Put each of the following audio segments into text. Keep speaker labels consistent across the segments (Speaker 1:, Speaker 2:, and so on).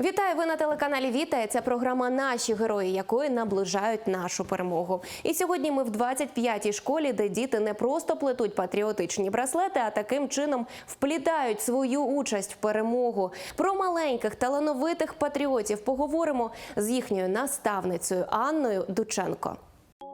Speaker 1: Вітаю ви на телеканалі Віта. Це програма Наші герої, якої наближають нашу перемогу. І сьогодні ми в 25-й школі, де діти не просто плетуть патріотичні браслети, а таким чином вплітають свою участь в перемогу. Про маленьких талановитих патріотів поговоримо з їхньою наставницею Анною Дученко.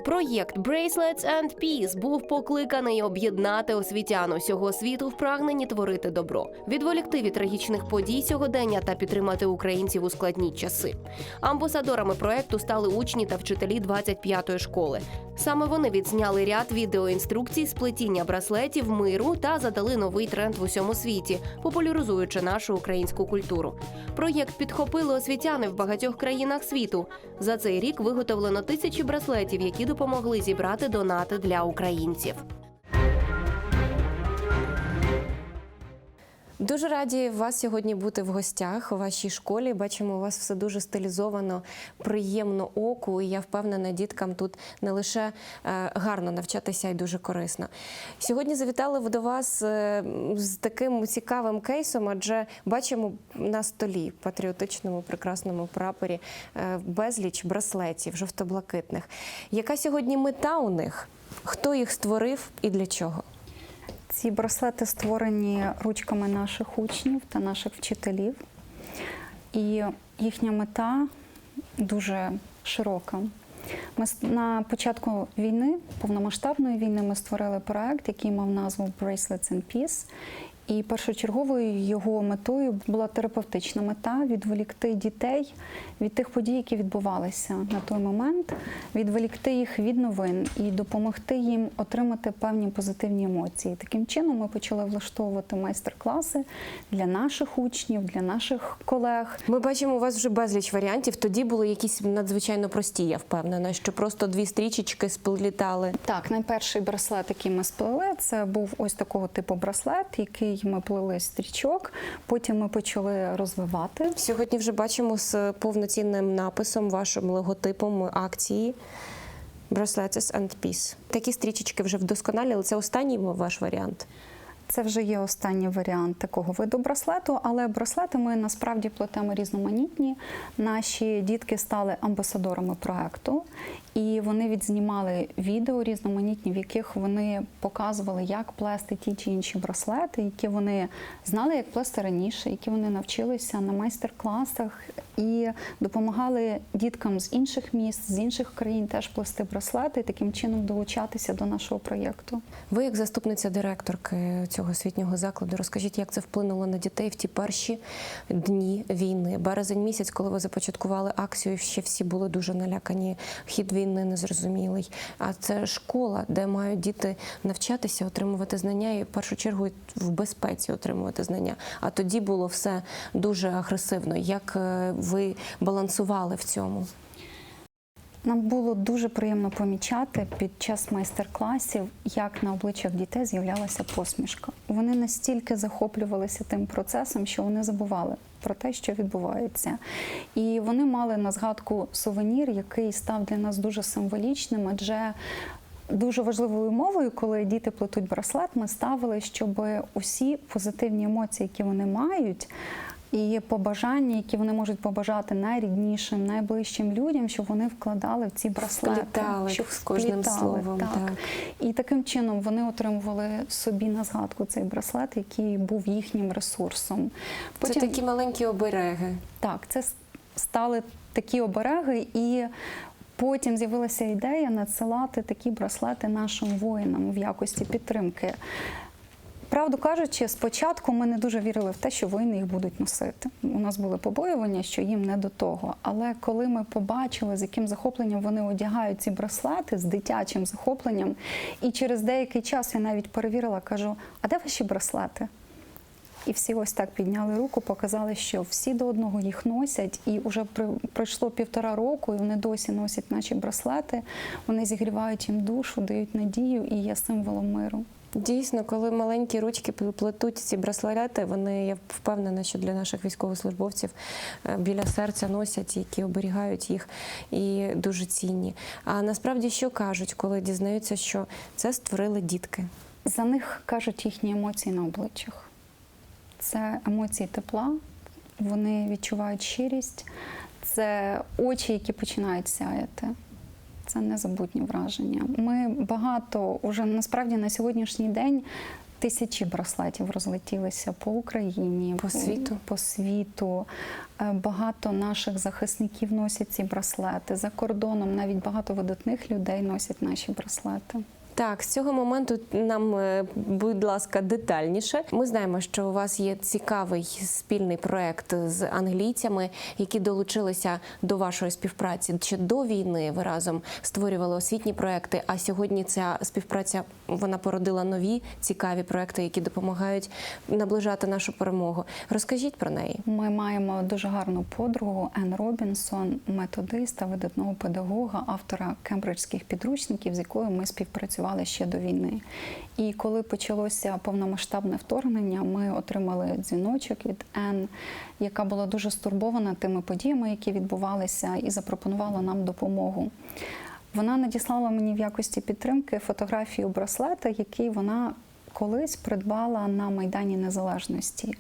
Speaker 1: Проєкт Bracelets and Peace був покликаний об'єднати освітян усього світу в прагненні творити добро, відволікти від трагічних подій сьогодення та підтримати українців у складні часи. Амбасадорами проекту стали учні та вчителі 25-ї школи. Саме вони відзняли ряд відеоінструкцій з плетіння браслетів миру та задали новий тренд в усьому світі, популяризуючи нашу українську культуру. Проєкт підхопили освітяни в багатьох країнах світу. За цей рік виготовлено тисячі браслетів, які допомогли зібрати донати для українців. Дуже раді вас сьогодні бути в гостях у вашій школі. Бачимо, у вас все дуже стилізовано, приємно оку. І я впевнена, діткам тут не лише е, гарно навчатися, і дуже корисно. Сьогодні завітали до вас е, з таким цікавим кейсом, адже бачимо на столі патріотичному прекрасному прапорі е, безліч браслетів жовто-блакитних. Яка сьогодні мета у них? Хто їх створив і для чого?
Speaker 2: Ці браслети створені ручками наших учнів та наших вчителів, і їхня мета дуже широка. Ми на початку війни, повномасштабної війни, ми створили проект, який мав назву Bracelets and Peace. І першочерговою його метою була терапевтична мета відволікти дітей від тих подій, які відбувалися на той момент, відволікти їх від новин і допомогти їм отримати певні позитивні емоції. Таким чином ми почали влаштовувати майстер-класи для наших учнів, для наших колег.
Speaker 1: Ми бачимо у вас вже безліч варіантів. Тоді були якісь надзвичайно прості, я впевнена, що просто дві стрічечки сплітали.
Speaker 2: Так, найперший браслет, який ми сплели, це був ось такого типу браслет, який ми плели стрічок. Потім ми почали розвивати.
Speaker 1: Сьогодні вже бачимо з повноцінним написом, вашим логотипом акції Bracelets and Peace. Такі стрічечки вже вдосконаліли. Це останній ваш варіант.
Speaker 2: Це вже є останній варіант такого виду браслету, але браслети ми насправді плетемо різноманітні. Наші дітки стали амбасадорами проекту, і вони відзнімали відео різноманітні, в яких вони показували, як плести ті чи інші браслети, які вони знали, як плести раніше, які вони навчилися на майстер-класах і допомагали діткам з інших міст, з інших країн теж плести браслети, і таким чином долучатися до нашого проєкту.
Speaker 1: Ви, як заступниця директорки цього освітнього закладу, розкажіть, як це вплинуло на дітей в ті перші дні війни. Березень місяць, коли ви започаткували акцію, ще всі були дуже налякані. Хід війни незрозумілий. А це школа, де мають діти навчатися, отримувати знання і в першу чергу в безпеці отримувати знання. А тоді було все дуже агресивно. Як е, ви балансували в цьому?
Speaker 2: Нам було дуже приємно помічати під час майстер-класів, як на обличчях дітей з'являлася посмішка. Вони настільки захоплювалися тим процесом, що вони забували про те, що відбувається. І вони мали на згадку сувенір, який став для нас дуже символічним, адже Дуже важливою умовою, коли діти плетуть браслет, ми ставили, щоб усі позитивні емоції, які вони мають, і побажання, які вони можуть побажати найріднішим, найближчим людям, щоб вони вкладали в ці браслети,
Speaker 1: Вплітали
Speaker 2: щоб
Speaker 1: з кожним словом, так.
Speaker 2: І таким чином вони отримували собі на згадку цей браслет, який був їхнім ресурсом.
Speaker 1: Це такі маленькі обереги.
Speaker 2: Так, це стали такі обереги, і потім з'явилася ідея надсилати такі браслети нашим воїнам в якості підтримки. Правду кажучи, спочатку ми не дуже вірили в те, що воїни їх будуть носити. У нас були побоювання, що їм не до того. Але коли ми побачили, з яким захопленням вони одягають ці браслети з дитячим захопленням, і через деякий час я навіть перевірила, кажу: а де ваші браслети? І всі ось так підняли руку, показали, що всі до одного їх носять, і вже пройшло півтора року, і вони досі носять наші браслети. Вони зігрівають їм душу, дають надію і є символом миру.
Speaker 1: Дійсно, коли маленькі ручки плетуть ці браслети, вони я впевнена, що для наших військовослужбовців е, біля серця носять, які оберігають їх і дуже цінні. А насправді що кажуть, коли дізнаються, що це створили дітки?
Speaker 2: За них кажуть їхні емоції на обличчях. Це емоції тепла, вони відчувають щирість, це очі, які починають сяяти. Це незабутні враження. Ми багато уже насправді на сьогоднішній день тисячі браслетів розлетілися по Україні,
Speaker 1: По світу.
Speaker 2: По світу. Е, Багато наших захисників носять ці браслети. За кордоном навіть багато видатних людей носять наші браслети.
Speaker 1: Так, з цього моменту нам, е, будь ласка, детальніше. Ми знаємо, що у вас є цікавий спільний проект з англійцями, які долучилися до вашої співпраці. Ще до війни ви разом створювали освітні проекти. А сьогодні ця співпраця вона породила нові цікаві проекти, які допомагають наближати нашу перемогу. Розкажіть про неї.
Speaker 2: Ми маємо дуже гарну подругу Ен Робінсон, методиста, видатного педагога, автора кембриджських підручників, з якою ми співпрацювали ще до війни. І коли почалося повномасштабне вторгнення, ми отримали дзвіночок від Ен, яка була дуже стурбована тими подіями, які відбувалися, і запропонувала нам допомогу. Вона надіслала мені в якості підтримки фотографію браслета, який вона колись придбала на Майдані Незалежності.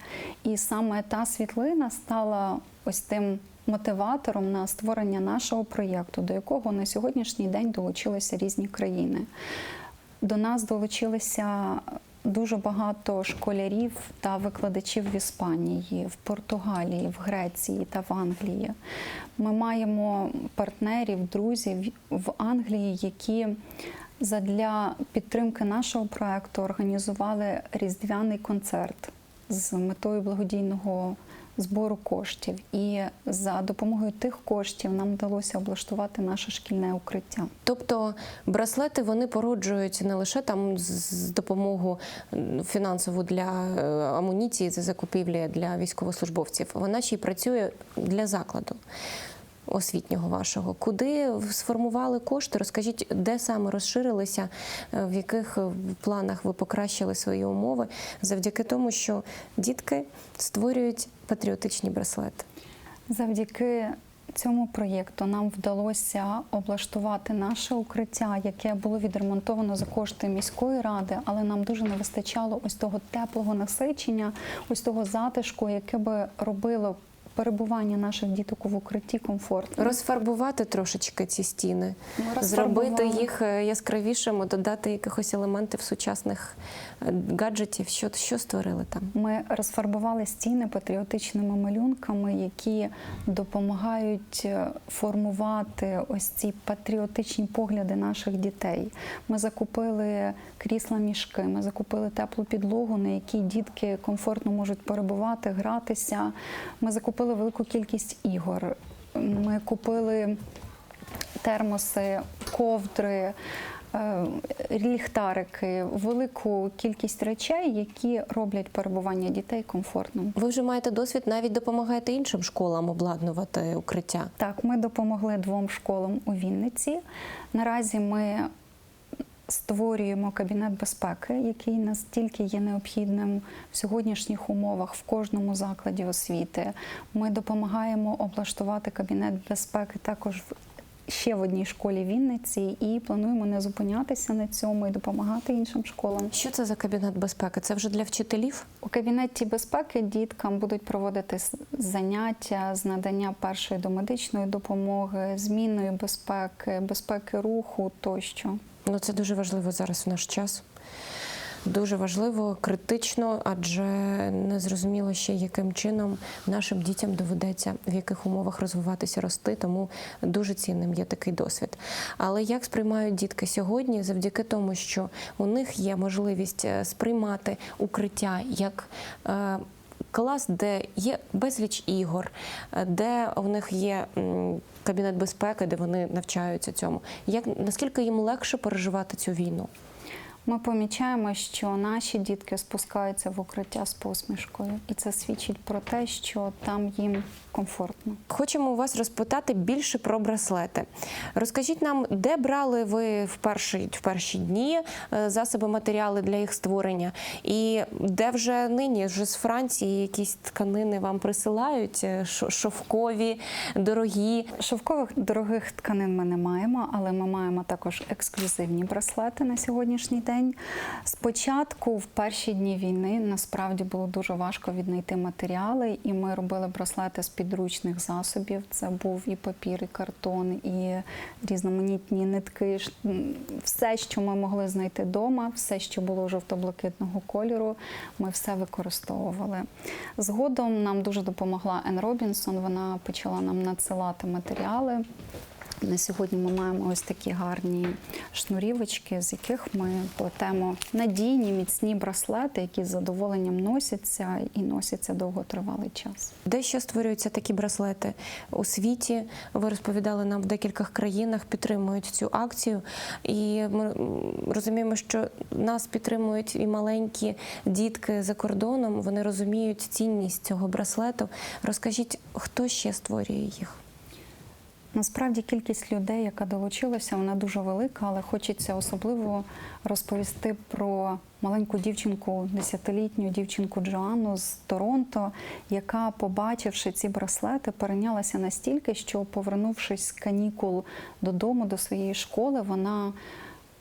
Speaker 2: І саме та світлина стала ось тим мотиватором на створення нашого проєкту, до якого на сьогоднішній день долучилися різні країни. До нас долучилися дуже багато школярів та викладачів в Іспанії, в Португалії, в Греції та в Англії. Ми маємо партнерів, друзів в Англії, які задля підтримки нашого проекту організували різдвяний концерт з метою благодійного збору коштів. І за допомогою тих коштів нам вдалося облаштувати наше шкільне укриття.
Speaker 1: Тобто браслети вони породжують не лише там з- допомогою фінансову для е, амуніції, це закупівлі для військовослужбовців. Вона ще й працює для закладу освітнього вашого. Куди сформували кошти? Розкажіть, де саме розширилися, е, в яких е, планах ви покращили свої умови завдяки тому, що дітки створюють патріотичні браслети.
Speaker 2: Завдяки цьому проєкту нам вдалося облаштувати наше укриття, яке було відремонтовано за кошти міської ради, але нам дуже не вистачало ось того теплого насичення, ось того затишку, яке би робило перебування наших діток в укритті комфортно.
Speaker 1: Розфарбувати трошечки ці стіни, зробити їх е, яскравішими, додати якихось елементів сучасних е, гаджетів. Що, що створили там?
Speaker 2: Ми розфарбували стіни патріотичними малюнками, які допомагають е, формувати ось ці патріотичні погляди наших дітей. Ми закупили крісла мішки, ми закупили теплу підлогу, на якій дітки комфортно можуть перебувати, гратися. Ми закупили велику кількість ігор. Ми купили термоси, ковдри. е, Ліхтарики, велику кількість речей, які роблять перебування дітей комфортним.
Speaker 1: Ви вже маєте досвід, навіть допомагаєте іншим школам обладнувати укриття.
Speaker 2: Так, ми допомогли двом школам у Вінниці. Наразі ми створюємо кабінет безпеки, який настільки є необхідним в сьогоднішніх умовах в кожному закладі освіти. Ми допомагаємо облаштувати кабінет безпеки також в. Ще в одній школі Вінниці і плануємо не зупинятися на цьому і допомагати іншим школам.
Speaker 1: Що це за кабінет безпеки? Це вже для вчителів?
Speaker 2: У кабінеті безпеки діткам будуть проводити заняття з надання першої домедичної допомоги, змінної безпеки, безпеки руху тощо.
Speaker 1: Ну це дуже важливо зараз в наш час. Дуже важливо, критично, адже не зрозуміло ще, яким чином нашим дітям доведеться в яких умовах розвиватися, рости. Тому дуже цінним є такий досвід. Але як сприймають дітки сьогодні, завдяки тому, що у них є можливість е, сприймати укриття як е, клас, де є безліч ігор, е, де у них є кабінет безпеки, де вони навчаються цьому. Як наскільки їм легше переживати цю війну?
Speaker 2: Ми помічаємо, що наші дітки спускаються в укриття з посмішкою, і це свідчить про те, що там їм комфортно.
Speaker 1: Хочемо у вас розпитати більше про браслети. Розкажіть нам, де брали ви в перші, в перші дні е, засоби, матеріали для їх створення, і де вже нині, вже з Франції, якісь тканини вам присилають, е, шовкові, дорогі.
Speaker 2: Шовкових дорогих тканин ми не маємо, але ми маємо також ексклюзивні браслети на сьогоднішній день. День. Спочатку, в перші дні війни, насправді було дуже важко віднайти матеріали, і ми робили браслети з підручних засобів. Це був і папір, і картон, і різноманітні нитки. Все, що ми могли знайти вдома, все, що було жовто-блакитного кольору, ми все використовували. Згодом нам дуже допомогла Ен Робінсон. Вона почала нам надсилати матеріали. На сьогодні ми маємо ось такі гарні шнурівочки, з яких ми плетемо надійні, міцні браслети, які з задоволенням носяться і носяться довготривалий час.
Speaker 1: Де ще створюються такі браслети у світі? Ви розповідали нам в декількох країнах підтримують цю акцію, і ми розуміємо, що нас підтримують і маленькі дітки за кордоном. Вони розуміють цінність цього браслету. Розкажіть, хто ще створює їх?
Speaker 2: Насправді кількість людей, яка долучилася, вона дуже велика, але хочеться особливо розповісти про маленьку дівчинку, десятилітню дівчинку Джоанну з Торонто, яка, побачивши ці браслети, перейнялася настільки, що, повернувшись з канікул додому до своєї школи, вона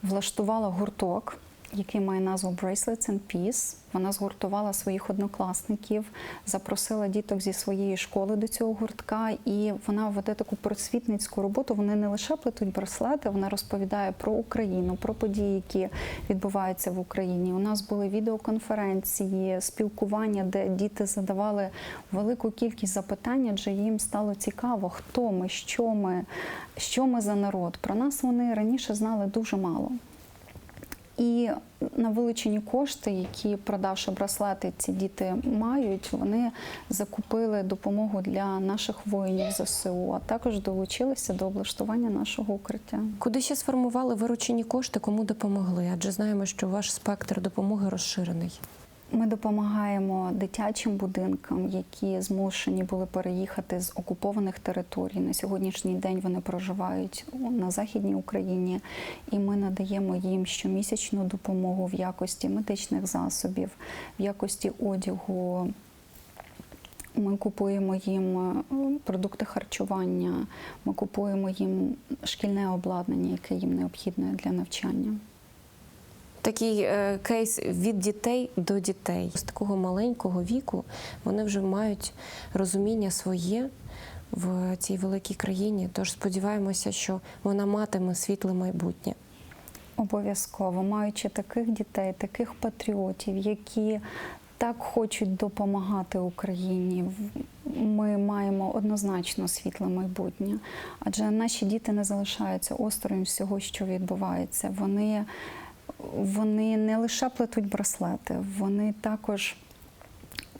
Speaker 2: влаштувала гурток. Який має назву Bracelets and Peace. Вона згуртувала своїх однокласників, запросила діток зі своєї школи до цього гуртка, і вона веде таку просвітницьку роботу. Вони не лише плетуть браслети, вона розповідає про Україну, про події, які відбуваються в Україні. У нас були відеоконференції, спілкування, де діти задавали велику кількість запитань, адже їм стало цікаво, хто ми, що ми, що ми за народ. Про нас вони раніше знали дуже мало. І на вилучені кошти, які продавши браслети, ці діти мають, вони закупили допомогу для наших воїнів ЗСУ, а також долучилися до облаштування нашого укриття.
Speaker 1: Куди ще сформували виручені кошти, кому допомогли? Адже знаємо, що ваш спектр допомоги розширений.
Speaker 2: Ми допомагаємо дитячим будинкам, які змушені були переїхати з окупованих територій. На сьогоднішній день вони проживають на західній Україні, і ми надаємо їм щомісячну допомогу в якості медичних засобів, в якості одягу. Ми купуємо їм е, продукти харчування, ми купуємо їм шкільне обладнання, яке їм необхідне для навчання.
Speaker 1: Такий е, кейс від дітей до дітей з такого маленького віку вони вже мають розуміння своє в цій великій країні. Тож сподіваємося, що вона матиме світле майбутнє.
Speaker 2: Обов'язково, маючи таких дітей, таких патріотів, які так хочуть допомагати Україні, ми маємо однозначно світле майбутнє. Адже наші діти не залишаються осторонь всього, що відбувається. Вони, вони не лише плетуть браслети, вони також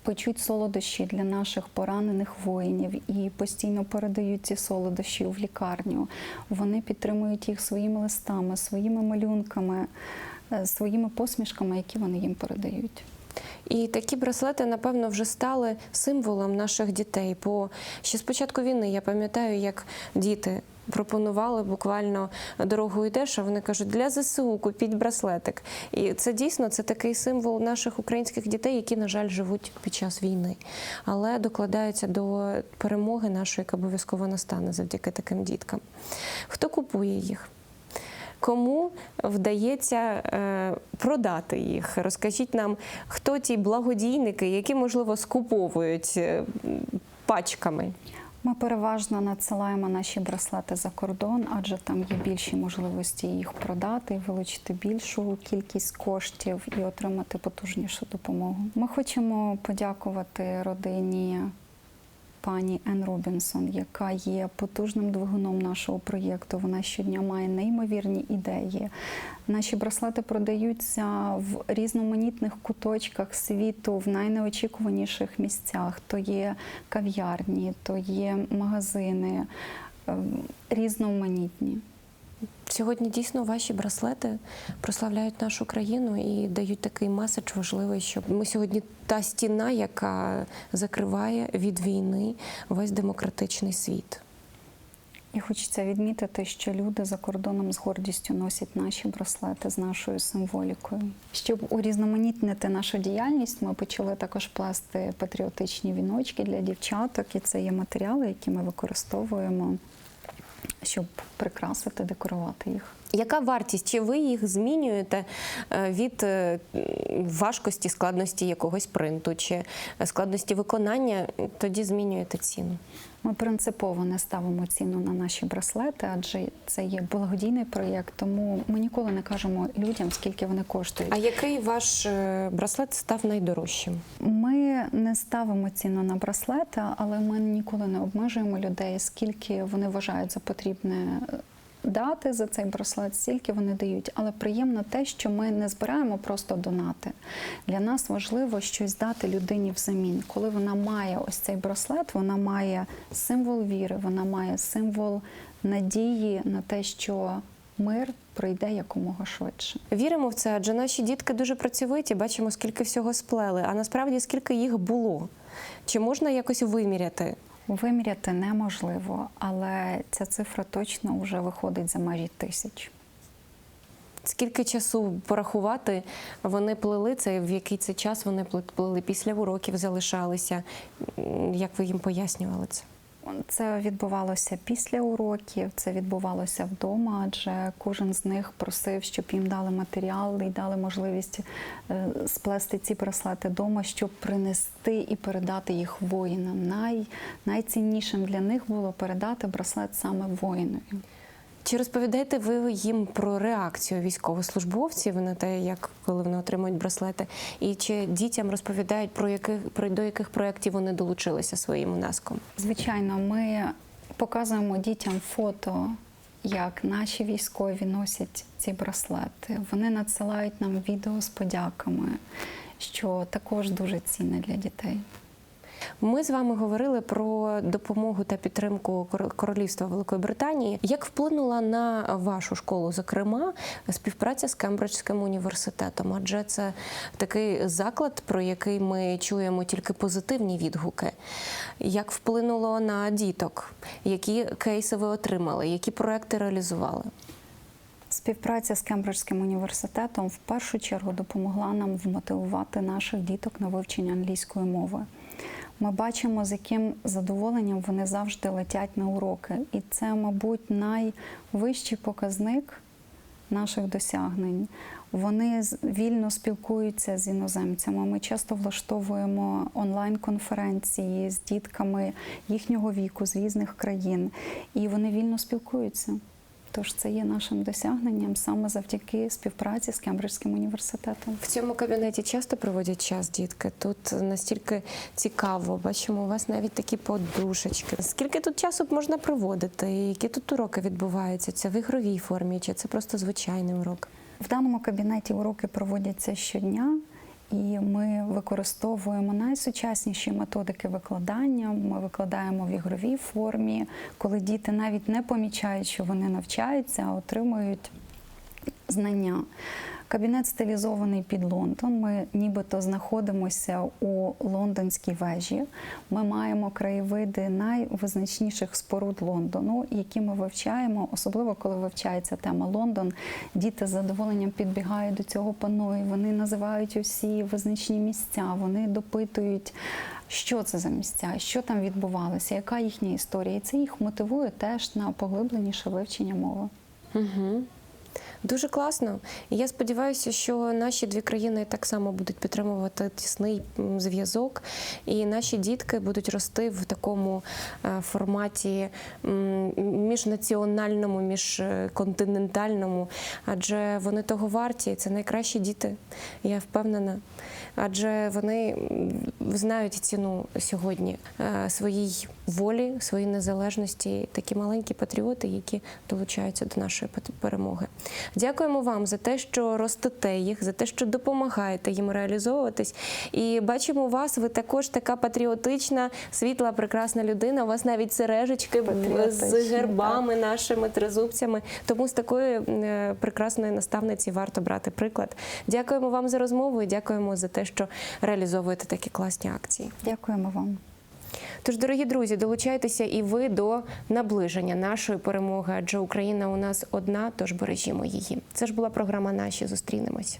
Speaker 2: печуть солодощі для наших поранених воїнів і постійно передають ці солодощі в лікарню. Вони підтримують їх своїми листами, своїми малюнками, е, своїми посмішками, які вони їм передають.
Speaker 1: І такі браслети, напевно, вже стали символом наших дітей. Бо ще з початку війни я пам'ятаю, як діти пропонували буквально дорогу йдеш, а вони кажуть, для ЗСУ купіть браслетик. І це дійсно це такий символ наших українських дітей, які, на жаль, живуть під час війни, але докладаються до перемоги нашої, яка обов'язково настане завдяки таким діткам. Хто купує їх? Кому вдається е, продати їх? Розкажіть нам, хто ті благодійники, які можливо скуповують е, пачками?
Speaker 2: Ми переважно надсилаємо наші браслети за кордон, адже там є більші можливості їх продати, вилучити більшу кількість коштів і отримати потужнішу допомогу. Ми хочемо подякувати родині пані Ен Робінсон, яка є потужним двигуном нашого проєкту. Вона щодня має неймовірні ідеї. Наші браслети продаються в різноманітних куточках світу, в найнеочікуваніших місцях. То є кав'ярні, то є магазини ем, різноманітні.
Speaker 1: Сьогодні дійсно ваші браслети прославляють нашу країну і дають такий меседж важливий, що ми сьогодні та стіна, яка закриває від війни весь демократичний світ.
Speaker 2: І хочеться відмітити, що люди за кордоном з гордістю носять наші браслети з нашою символікою. Щоб урізноманітнити нашу діяльність, ми почали також плести патріотичні віночки для дівчаток, і це є матеріали, які ми використовуємо, щоб прикрасити, декорувати їх.
Speaker 1: Яка вартість? Чи ви їх змінюєте е, від е, важкості, складності якогось принту, чи складності виконання? Тоді змінюєте ціну.
Speaker 2: Ми принципово не ставимо ціну на наші браслети, адже це є благодійний проєкт, тому ми ніколи не кажемо людям, скільки вони коштують.
Speaker 1: А який ваш е, браслет став найдорожчим?
Speaker 2: Ми не ставимо ціну на браслети, але ми ніколи не обмежуємо людей, скільки вони вважають за потрібне дати за цей браслет, стільки вони дають. Але приємно те, що ми не збираємо просто донати. Для нас важливо щось дати людині взамін. Коли вона має ось цей браслет, вона має символ віри, вона має символ надії на те, що мир прийде якомога швидше.
Speaker 1: Віримо в це, адже наші дітки дуже працьовиті, бачимо, скільки всього сплели, а насправді скільки їх було. Чи можна якось виміряти?
Speaker 2: Виміряти неможливо, але ця цифра точно вже виходить за межі тисяч.
Speaker 1: Скільки часу порахувати вони плили це, в який це час вони плили після уроків залишалися? Як ви їм пояснювали це?
Speaker 2: Це відбувалося після уроків, це відбувалося вдома, адже кожен з них просив, щоб їм дали матеріал і дали можливість е, сплести ці браслети вдома, щоб принести і передати їх воїнам. Най, найціннішим для них було передати браслет саме воїнові.
Speaker 1: Чи розповідаєте ви їм про реакцію військовослужбовців на те, як коли вони отримують браслети? І чи дітям розповідають про яких про до яких проєктів вони долучилися своїм внеском?
Speaker 2: Звичайно, ми показуємо дітям фото, як наші військові носять ці браслети. Вони надсилають нам відео з подяками, що також дуже цінне для дітей.
Speaker 1: Ми з вами говорили про допомогу та підтримку Кор- Королівства Великої Британії. Як вплинула на вашу школу, зокрема, співпраця з Кембриджським університетом? Адже це такий заклад, про який ми чуємо тільки позитивні відгуки. Як вплинуло на діток? Які кейси ви отримали? Які проекти реалізували?
Speaker 2: Співпраця з Кембриджським університетом в першу чергу допомогла нам вмотивувати наших діток на вивчення англійської мови. Ми бачимо, з яким задоволенням вони завжди летять на уроки, і це, мабуть, найвищий показник наших досягнень. Вони вільно спілкуються з іноземцями. Ми часто влаштовуємо онлайн-конференції з дітками їхнього віку з різних країн, і вони вільно спілкуються. Тож це є нашим досягненням саме завдяки співпраці з Кембриджським університетом.
Speaker 1: В цьому кабінеті часто проводять час дітки. Тут настільки цікаво. Бачимо, у вас навіть такі подушечки. Скільки тут часу можна проводити? І які тут уроки відбуваються? Це в ігровій формі, чи це просто звичайний урок?
Speaker 2: В даному кабінеті уроки проводяться щодня, і ми використовуємо найсучасніші методики викладання. Ми викладаємо в ігровій формі, коли діти навіть не помічають, що вони навчаються, а отримують знання. Кабінет стилізований під Лондон. Ми нібито знаходимося у лондонській вежі. Ми маємо краєвиди найвизначніших споруд Лондону, які ми вивчаємо, особливо коли вивчається тема Лондон. Діти з задоволенням підбігають до цього пано, і вони називають усі визначні місця. Вони допитують. Що це за місця, що там відбувалося, яка їхня історія? І це їх мотивує теж на поглибленіше вивчення мови.
Speaker 1: Угу. Дуже класно. І я сподіваюся, що наші дві країни так само будуть підтримувати тісний зв'язок, і наші дітки будуть рости в такому е, форматі міжнаціональному, міжконтинентальному, адже вони того варті. Це найкращі діти, я впевнена. Адже вони знають ціну сьогодні е, своїй волі, своїй незалежності, такі маленькі патріоти, які долучаються до нашої перемоги. Дякуємо вам за те, що ростете їх, за те, що допомагаєте їм реалізовуватись. І бачимо вас. Ви також така патріотична, світла, прекрасна людина. У вас навіть сережечки з гербами нашими тризубцями. Тому з такої е, прекрасної наставниці варто брати приклад. Дякуємо вам за розмову і дякуємо за те, що реалізовуєте такі класні акції.
Speaker 2: Дякуємо вам.
Speaker 1: Тож, дорогі друзі, долучайтеся і ви до наближення нашої перемоги, адже Україна у нас одна, тож бережімо її. Це ж була програма Наші зустрінемось.